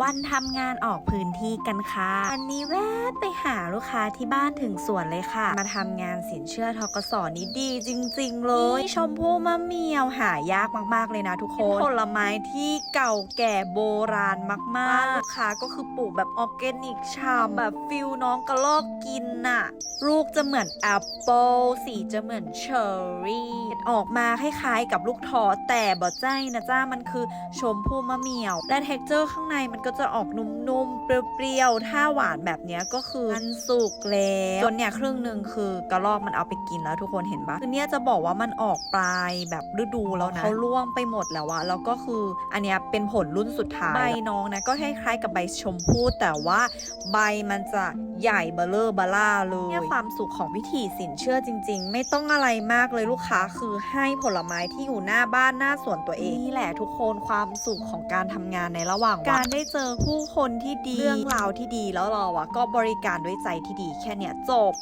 วันทำงานออกพื้นที่กันค่ะวันนี้แวะไปหาลูกค้าที่บ้านถึงสวนเลยค่ะ มาทำงานสินเชื่อทกสนี้ดีจริง ๆ เลยชมพู่มะเมียวหายากมากๆเลยนะทุกคนผลไม้ที่เก่าแก่โบราณมากๆลูกค้าก็คือปลูกแบบออร์แกนิกชามแบบฟิลน้องกระลอกกินน่ะลูกจะเหมือนแอปเปิลสีจะเหมือนเชอร์รี่ออกมาคล้ายๆกับลูกทอแต่บ่ใจนะจ้ามันคือชมพู่มะเมี่ยว และเท็กเจอร์ข้างในมันก็จะออกนุ่มๆ เปรี้ยวๆ ถ้าหวานแบบนี้ก็คือมันสุกแล้วส่วนเนี่ยครึ่งหนึ่งคือกระรอกมันเอาไปกินแล้วทุกคนเห็นปะคือเนี่ยจะบอกว่ามันออกปลายแบบฤดูแล้วนะเขาล่วงไปหมดแล้วอะแล้วก็คืออันเนี้ยเป็นผลรุ่นสุดท้ายใบน้องนะก็คล้ายๆกับใบชมพู่แต่ว่าใบมันจะใหญ่เบลเลอร์บล่าเลยเนี่ยความสุขของวิถีสินเชื่อจริง ๆ ไม่ต้องอะไรมากเลยลูกค้าคือให้ผลไม้ที่อยู่หน้าบ้านหน้าสวนตัวเองนี่แหละทุกคนความสุขของการทำงานในระหว่างวันการได้เจออผู้คนที่ดี เรื่องราวที่ดีแล้วเราอะก็บริการด้วยใจที่ดีแค่เนี้ยจบ